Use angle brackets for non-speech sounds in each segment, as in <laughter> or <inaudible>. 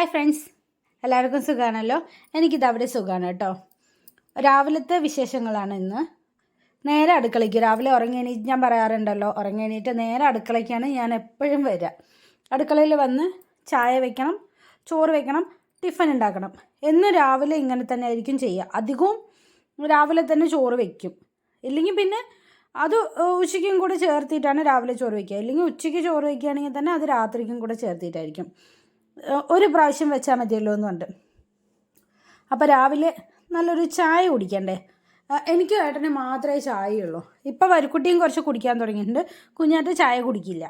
Hi friends എല്ലാവർക്കും സുഖമാണല്ലോ എനിക്കിത് അവിടെ സുഖമാണ് കേട്ടോ. രാവിലത്തെ വിശേഷങ്ങളാണ് ഇന്ന്. നേരെ അടുക്കളയ്ക്ക് രാവിലെ ഉറങ്ങി എണീറ്റ് ഞാൻ പറയാറുണ്ടല്ലോ ഉറങ്ങി എണീറ്റ് നേരെ അടുക്കളയ്ക്കാണ് ഞാൻ എപ്പോഴും വരിക. അടുക്കളയിൽ വന്ന് ചായ വെക്കണം ചോറ് വെക്കണം ടിഫൻ ഉണ്ടാക്കണം. എന്നും രാവിലെ ഇങ്ങനെ തന്നെ ആയിരിക്കും ചെയ്യുക. അധികവും രാവിലെ തന്നെ ചോറ് വയ്ക്കും ഇല്ലെങ്കിൽ പിന്നെ അത് ഉച്ചയ്ക്കും കൂടെ ചേർത്തിട്ടാണ് രാവിലെ ചോറ് വയ്ക്കുക ഇല്ലെങ്കിൽ ഉച്ചയ്ക്ക് ചോറ് വയ്ക്കുകയാണെങ്കിൽ തന്നെ അത് രാത്രിക്കും കൂടെ ചേർത്തിട്ടായിരിക്കും. ഒരു പ്രാവശ്യം വെച്ചാൽ മതിയല്ലോ എന്നുണ്ട് അപ്പോൾ രാവിലെ നല്ലൊരു ചായ കുടിക്കണ്ടേ? എനിക്ക് ഏട്ടന് മാത്രമേ ചായയുള്ളൂ. ഇപ്പോൾ വരിക്കുട്ടിയും കുറച്ച് കുടിക്കാൻ തുടങ്ങിയിട്ടുണ്ട്. കുഞ്ഞാട്ട് ചായ കുടിക്കില്ല.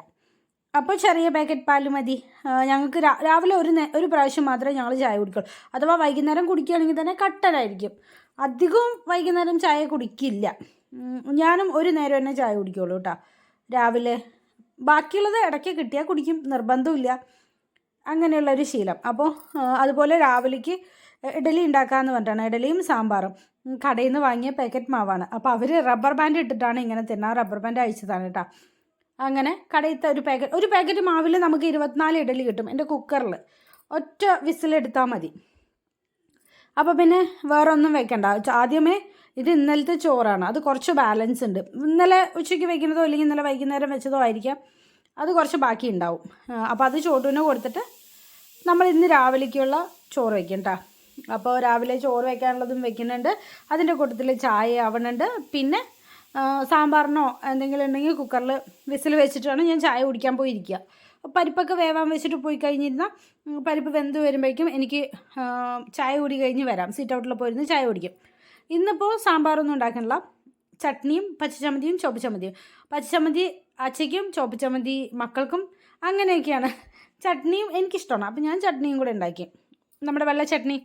അപ്പോൾ ചെറിയ പാക്കറ്റ് പാൽ മതി. ഞങ്ങൾക്ക് രാവിലെ ഒരു ഒരു പ്രാവശ്യം മാത്രമേ ഞങ്ങൾ ചായ കുടിക്കുള്ളൂ. അഥവാ വൈകുന്നേരം കുടിക്കുകയാണെങ്കിൽ തന്നെ കട്ടനായിരിക്കും. അധികവും വൈകുന്നേരം ചായ കുടിക്കില്ല. ഞാനും ഒരു നേരം തന്നെ ചായ കുടിക്കുള്ളൂ കേട്ടോ. രാവിലെ ബാക്കിയുള്ളത് ഇടയ്ക്ക് കിട്ടിയാൽ കുടിക്കും. നിർബന്ധമില്ല അങ്ങനെയുള്ള ഒരു ശീലം അപ്പോൾ അതുപോലെ രാവിലേക്ക് ഇഡലി ഉണ്ടാക്കാമെന്ന് പറഞ്ഞിട്ടാണ്. ഇഡലിയും സാമ്പാറും. കടയിൽ നിന്ന് വാങ്ങിയ പാക്കറ്റ് മാവാണ്. അപ്പോൾ അവർ റബ്ബർ ബാൻഡ് ഇട്ടിട്ടാണ് ഇങ്ങനെ തിന്നാൻ റബ്ബർ ബാൻഡ് അയച്ചതാണ് കേട്ടോ അങ്ങനെ കടയിലത്തെ ഒരു പാക്കറ്റ് ഒരു പാക്കറ്റ് മാവിൽ നമുക്ക് ഇരുപത്തിനാല് ഇഡലി കിട്ടും. എന്റെ കുക്കറിൽ ഒറ്റ വിസിലെടുത്താൽ മതി. അപ്പോൾ പിന്നെ വേറെ ഒന്നും വെക്കണ്ട ആദ്യമേ ഇത് ഇന്നലത്തെ ചോറാണ്. അത് കുറച്ച് ബാലൻസ് ഉണ്ട്. ഇന്നലെ ഉച്ചയ്ക്ക് വെക്കുന്നതോ അല്ലെങ്കിൽ ഇന്നലെ വൈകുന്നേരം വെച്ചതോ ആയിരിക്കാം. അത് കുറച്ച് ബാക്കി ഉണ്ടാവും അപ്പോൾ അത് ചോട്ടുവിന് കൊടുത്തിട്ട് നമ്മൾ ഇന്ന് രാവിലേക്കുള്ള ചോറ് വയ്ക്കും കേട്ടോ അപ്പോൾ രാവിലെ ചോറ് വയ്ക്കാനുള്ളതും വെക്കുന്നുണ്ട്. അതിന്റെ കൂട്ടത്തിൽ ചായ ആവണുണ്ട്. പിന്നെ സാമ്പാറിനോ എന്തെങ്കിലും ഉണ്ടെങ്കിൽ കുക്കറിൽ വിസിൽ വെച്ചിട്ടാണ് ഞാൻ ചായ കുടിക്കാൻ പോയിരിക്കുക. പരിപ്പൊക്കെ വേവാൻ വെച്ചിട്ട് പോയി കഴിഞ്ഞിരുന്നാൽ പരിപ്പ് വെന്ത് വരുമ്പോഴേക്കും എനിക്ക് ചായ കുടി കഴിഞ്ഞ് വരാം. സീറ്റ് ഔട്ടിൽ പോയിരുന്ന് ചായ കുടിക്കും. ഇന്നിപ്പോൾ സാമ്പാറൊന്നും ഉണ്ടാക്കണില്ല. ചട്നിയും പച്ചച്ചമ്മന്തിയും ചുവപ്പ് ചമ്മന്തിയും പച്ചച്ചമ്മന്തി അച്ചയ്ക്കും ചുവപ്പ് ചമ്മന്തി മക്കൾക്കും അങ്ങനെയൊക്കെയാണ്. ചട്നിയും എനിക്കിഷ്ടമാണ്. അപ്പം ഞാൻ ചട്നിയും കൂടെ ഉണ്ടാക്കി. നമ്മുടെ വെള്ള ചട്നി.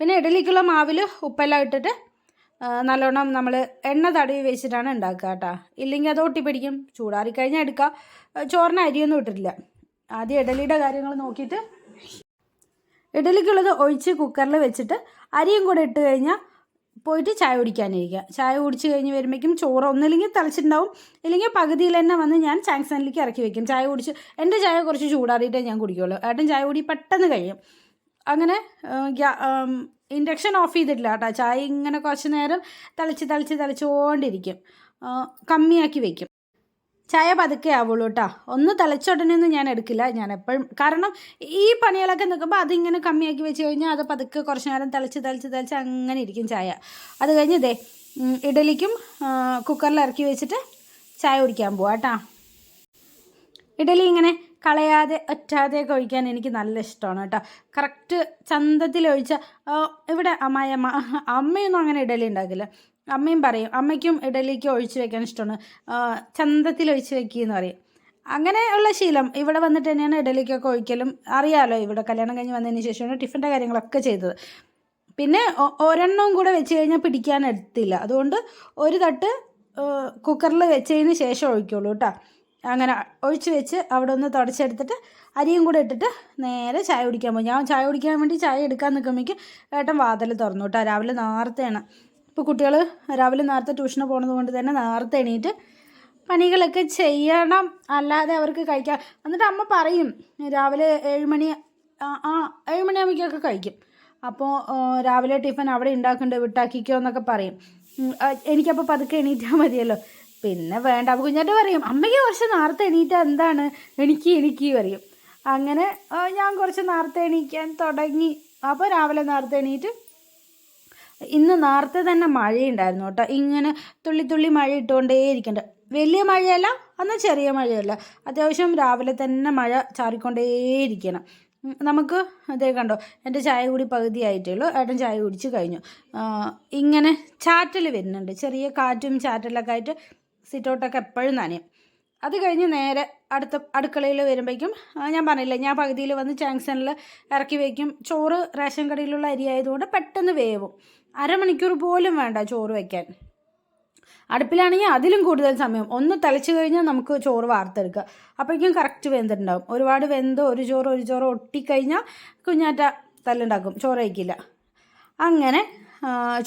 പിന്നെ ഇഡലിക്കുള്ള മാവിൽ ഉപ്പെല്ലാം ഇട്ടിട്ട് നല്ലോണം നമ്മൾ എണ്ണ തടവി വെച്ചിട്ടാണ് ഉണ്ടാക്കുക കേട്ടോ. ഇല്ലെങ്കിൽ അത് ഒട്ടിപ്പിടിക്കും. ചൂടാറി കഴിഞ്ഞാൽ എടുക്കുക. ചോറിന് അരിയൊന്നും ഇട്ടിട്ടില്ല. ആദ്യം ഇഡലിയുടെ കാര്യങ്ങൾ നോക്കിയിട്ട്. ഇഡലിക്കുള്ളത് ഒഴിച്ച് കുക്കറിൽ വെച്ചിട്ട് അരിയും കൂടെ ഇട്ട് കഴിഞ്ഞാൽ പോയിട്ട് ചായ കുടിക്കാനിരിക്കുക ചായ കുടിച്ച് കഴിഞ്ഞ് വരുമ്പോഴേക്കും ചോറ് ഒന്നില്ലെങ്കിൽ തിളച്ചിട്ടുണ്ടാവും. ഇല്ലെങ്കിൽ പകുതിയിൽ തന്നെ വന്ന് ഞാൻ ചാങ്സണിലേക്ക് ഇറക്കി വെക്കും. ചായ കുടിച്ച് എന്റെ ചായ കുറച്ച് ചൂടാറിയിട്ടേ ഞാൻ കുടിക്കുള്ളൂ. ഏട്ടൻ ചായ കുടി പെട്ടെന്ന് കഴിയും. അങ്ങനെ ഇൻഡക്ഷൻ ഓഫ് ചെയ്തിട്ടില്ല കേട്ടോ. ചായ ഇങ്ങനെ കുറച്ച് നേരം തിളച്ച് തിളച്ച് തിളച്ചുകൊണ്ടിരിക്കും കമ്മിയാക്കി വെക്കും. ചായ പതുക്കെ ആവുള്ളൂ കേട്ടോ ഒന്ന് തിളച്ചുടനെയൊന്നും ഞാൻ എടുക്കില്ല. ഞാൻ എപ്പോഴും കാരണം ഈ പണികളൊക്കെ നിൽക്കുമ്പോൾ അതിങ്ങനെ കമ്മിയാക്കി വെച്ച് കഴിഞ്ഞാൽ അത് പതുക്കെ കുറച്ച് നേരം തിളച്ച് തിളച്ച് തിളച്ച് അങ്ങനെ ഇരിക്കും ചായ. അത് കഴിഞ്ഞ് ഇതേ ഇഡലിക്കും കുക്കറിൽ ഇറക്കി വെച്ചിട്ട് ചായ കുടിക്കാൻ പോവാം കേട്ടോ ഇഡലി ഇങ്ങനെ കളയാതെ ഒറ്റാതെയൊക്കെ ഒഴിക്കാൻ എനിക്ക് നല്ല ഇഷ്ടമാണ് കേട്ടോ കറക്റ്റ് ചന്തത്തിൽ ഒഴിച്ച ഇവിടെ അമ്മായിയമ്മ അമ്മയൊന്നും അങ്ങനെ ഇഡലി ഉണ്ടാക്കില്ല. അമ്മയും പറയും അമ്മയ്ക്കും ഇഡലിക്ക് ഒഴിച്ച് വെക്കാൻ ഇഷ്ടമാണ്. ചന്തത്തിൽ ഒഴിച്ച് വെക്കുകയെന്ന് പറയും. അങ്ങനെ ഉള്ള ശീലം. ഇവിടെ വന്നിട്ട് തന്നെയാണ് ഇഡലിക്കൊക്കെ ഒഴിക്കലും. അറിയാമല്ലോ ഇവിടെ കല്യാണം കഴിഞ്ഞ് വന്നതിന് ശേഷമാണ് ടിഫിന്റെ കാര്യങ്ങളൊക്കെ ചെയ്തത്. പിന്നെ ഒരെണ്ണവും കൂടെ വെച്ച് കഴിഞ്ഞാൽ പിടിക്കാൻ എടുത്തില്ല. അതുകൊണ്ട് ഒരു തട്ട് കുക്കറിൽ വെച്ചതിന് ശേഷം ഒഴിക്കുള്ളൂ കേട്ടോ. അങ്ങനെ ഒഴിച്ച് വെച്ച് അവിടെ ഒന്ന് തുടച്ചെടുത്തിട്ട് അരിയും കൂടെ ഇട്ടിട്ട് നേരെ ചായ കുടിക്കാൻ പോകും ഞാൻ ചായ കുടിക്കാൻ വേണ്ടി ചായ എടുക്കാൻ നിൽക്കുമ്പോഴേക്കും ഏട്ടൻ വാതിൽ തുറന്നു കേട്ടോ. രാവിലെ നേരത്തെയാണ്. ഇപ്പോൾ കുട്ടികൾ രാവിലെ നേരത്തെ ട്യൂഷന് പോകുന്നത് കൊണ്ട് തന്നെ നേരത്തെ എണീറ്റ് പണികളൊക്കെ ചെയ്യണം. അല്ലാതെ അവർക്ക് കഴിക്കാം എന്നിട്ട് അമ്മ പറയും രാവിലെ ഏഴുമണി ആ ഏഴുമണിയാകുമ്പോഴേക്കൊക്കെ ഏഴ് മണിയാകുമ്പോഴേക്കൊക്കെ കഴിക്കും. അപ്പോൾ രാവിലെ ടിഫിൻ അവിടെ ഉണ്ടാക്കുന്നുണ്ട് വിട്ടാക്കിക്കോ എന്നൊക്കെ പറയും. എനിക്കപ്പോൾ പതുക്കെ എണീറ്റാൽ മതിയല്ലോ. പിന്നെ വേണ്ട അപ്പോൾ കുഞ്ഞാട്ട് പറയും അമ്മയ്ക്ക് കുറച്ച് നേരത്തെ എണീറ്റാൽ എന്താണ്? എനിക്ക് എനിക്ക് പറയും. അങ്ങനെ ഞാൻ കുറച്ച് നേരത്തെ എണീക്കാൻ തുടങ്ങി. അപ്പോൾ രാവിലെ നേരത്തെ എണീറ്റ് ഇന്ന് നേരത്തെ തന്നെ മഴയുണ്ടായിരുന്നു കേട്ടോ. ഇങ്ങനെ തുള്ളി തുള്ളി മഴ ഇട്ടുകൊണ്ടേ ഇരിക്കുന്നുണ്ട് വലിയ മഴയല്ല എന്നാൽ ചെറിയ മഴയല്ല. അത്യാവശ്യം രാവിലെ തന്നെ മഴ ചാറിക്കൊണ്ടേയിരിക്കണം. നമുക്ക് അതേ കണ്ടോ എന്റെ ചായ കൂടി പകുതി ആയിട്ടേ ഉള്ളൂ. ഏട്ടൻ ചായ കുടിച്ച് കഴിഞ്ഞു. ഇങ്ങനെ ചാറ്റൽ വരുന്നുണ്ട്. ചെറിയ കാറ്റും ചാറ്റലൊക്കെ ആയിട്ട് സിറ്റൗട്ടൊക്കെ എപ്പോഴും നനയും. അത് കഴിഞ്ഞ് നേരെ അടുത്ത അടുക്കളയിൽ വരുമ്പോഴേക്കും ഞാൻ പറഞ്ഞില്ലേ ഞാൻ പകുതിയിൽ വന്ന് ജാങ്ഷനിൽ ഇറക്കി വയ്ക്കും. ചോറ് റേഷൻ കടയിലുള്ള അരി ആയതുകൊണ്ട് പെട്ടെന്ന് വേവും. അരമണിക്കൂർ പോലും വേണ്ട ചോറ് വയ്ക്കാൻ. അടുപ്പിലാണെങ്കിൽ അതിലും കൂടുതൽ സമയം. ഒന്ന് തിളച്ച് കഴിഞ്ഞാൽ നമുക്ക് ചോറ് വാർത്തെടുക്കുക. അപ്പോഴേക്കും കറക്റ്റ് വെന്തിട്ടുണ്ടാകും ഒരുപാട് വെന്ത് ഒരു ചോറ് ഒരു ചോറ് ഒട്ടിക്കഴിഞ്ഞാൽ കുഞ്ഞാറ്റ തല്ലുണ്ടാക്കും. ചോറ് കഴിക്കില്ല. അങ്ങനെ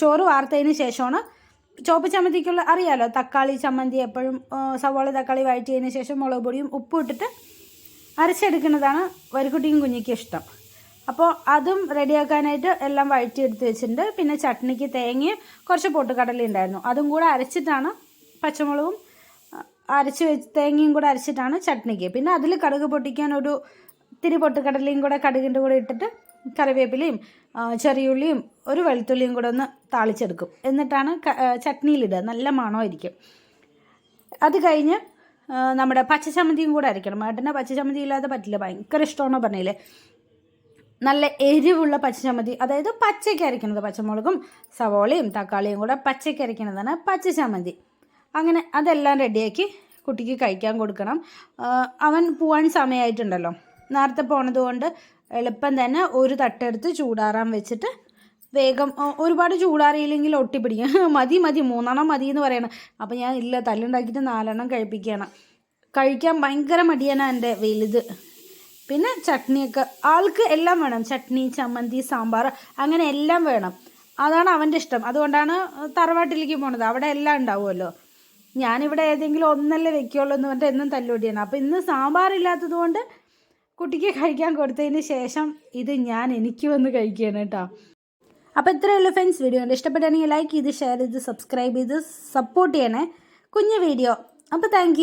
ചോറ് വാർത്തതിന് ശേഷമാണ് ചോപ്പ് ചമ്മന്തിക്കുള്ള അറിയാലോ? തക്കാളി ചമ്മന്തി എപ്പോഴും സവാള തക്കാളി വഴറ്റിയതിന് ശേഷം മുളക് പൊടിയും ഉപ്പും ഇട്ടിട്ട് അരച്ചെടുക്കുന്നതാണ് വരിക്കുട്ടിയും കുഞ്ഞിക്കും ഇഷ്ടം. അപ്പോൾ അതും റെഡിയാക്കാനായിട്ട് എല്ലാം വഴറ്റി എടുത്ത് വെച്ചിട്ടുണ്ട്. പിന്നെ ചട്നിക്ക് തേങ്ങയും കുറച്ച് പൊട്ടുകടല ഉണ്ടായിരുന്നു. അതും കൂടെ അരച്ചിട്ടാണ് പച്ചമുളകും അരച്ച് വെച്ച് തേങ്ങയും കൂടെ അരച്ചിട്ടാണ് ചട്നിക്ക്. പിന്നെ അതിൽ കടുക് പൊട്ടിക്കാൻ ഒരു ഇത്തിരി പൊട്ടുകടലയും കൂടെ കടുകിന്റെ കൂടെ ഇട്ടിട്ട് കറിവേപ്പിലയും ചെറിയുള്ളിയും ഒരു വെളുത്തുള്ളിയും കൂടെ ഒന്ന് താളിച്ചെടുക്കും. എന്നിട്ടാണ് ചട്നിയിലിടുക. നല്ല മണമായിരിക്കും. അത് കഴിഞ്ഞ് നമ്മുടെ പച്ചച്ചമ്മന്തിയും കൂടെ അരയ്ക്കണം. ഏട്ടന്റെ പച്ചച്ചമ്മന്തി ഇല്ലാതെ പറ്റില്ല. ഭയങ്കര ഇഷ്ടമാണോ പറഞ്ഞില്ലേ? നല്ല എരിവുള്ള പച്ചച്ചമ്മന്തി അതായത് പച്ചയ്ക്ക് അരയ്ക്കുന്നത് പച്ചമുളകും സവോളയും തക്കാളിയും കൂടെ പച്ചയ്ക്ക് അരയ്ക്കുന്നതാണ് പച്ചച്ചമ്മന്തി. അങ്ങനെ അതെല്ലാം റെഡിയാക്കി കുട്ടിക്ക് കഴിക്കാൻ കൊടുക്കണം. അവൻ പോവാൻ സമയമായിട്ടുണ്ടല്ലോ. നേരത്തെ പോണത് കൊണ്ട് എളുപ്പം തന്നെ ഒരു തട്ടെടുത്ത് ചൂടാറാൻ വെച്ചിട്ട് വേഗം ഒരുപാട് ചൂടാറിയില്ലെങ്കിൽ ഒട്ടിപ്പിടിക്കും. <laughs> മതി മതി മൂന്നെണ്ണം മതി എന്ന് പറയണം. അപ്പം ഞാൻ ഇല്ല തല്ലുണ്ടാക്കിയിട്ട് നാലെണ്ണം കഴിപ്പിക്കുകയാണ്. കഴിക്കാൻ ഭയങ്കര മടിയാണ് എന്റെ വലുത്. പിന്നെ ചട്നിയൊക്കെ ആൾക്ക് എല്ലാം വേണം. ചട്നി ചമ്മന്തി സാമ്പാർ അങ്ങനെ എല്ലാം വേണം. അതാണ് അവന്റെ ഇഷ്ടം. അതുകൊണ്ടാണ് തറവാട്ടിലേക്ക് പോണത്. അവിടെ എല്ലാം ഉണ്ടാവുമല്ലോ. ഞാനിവിടെ ഏതെങ്കിലും ഒന്നല്ലേ വെക്കുള്ളൂ എന്ന് പറഞ്ഞിട്ട് എന്നും തല്ലുപൊടിയാണ് അപ്പോൾ ഇന്ന് സാമ്പാറില്ലാത്തത് കൊണ്ട് കുട്ടിക്ക് കഴിക്കാൻ കൊടുത്തതിന് ശേഷം ഇത് ഞാൻ എനിക്ക് വന്ന് കഴിക്കുകയാണ് കേട്ടോ. അപ്പോൾ ഇത്രയേ ഉള്ളൂ ഫ്രണ്ട്സ്. വീഡിയോ ഉണ്ട് ഇഷ്ടപ്പെട്ടാണെങ്കിൽ ലൈക്ക് ചെയ്ത് ഷെയർ ചെയ്ത് സബ്സ്ക്രൈബ് ചെയ്ത് സപ്പോർട്ട് ചെയ്യണേ. കുഞ്ഞു വീഡിയോ. അപ്പോൾ താങ്ക്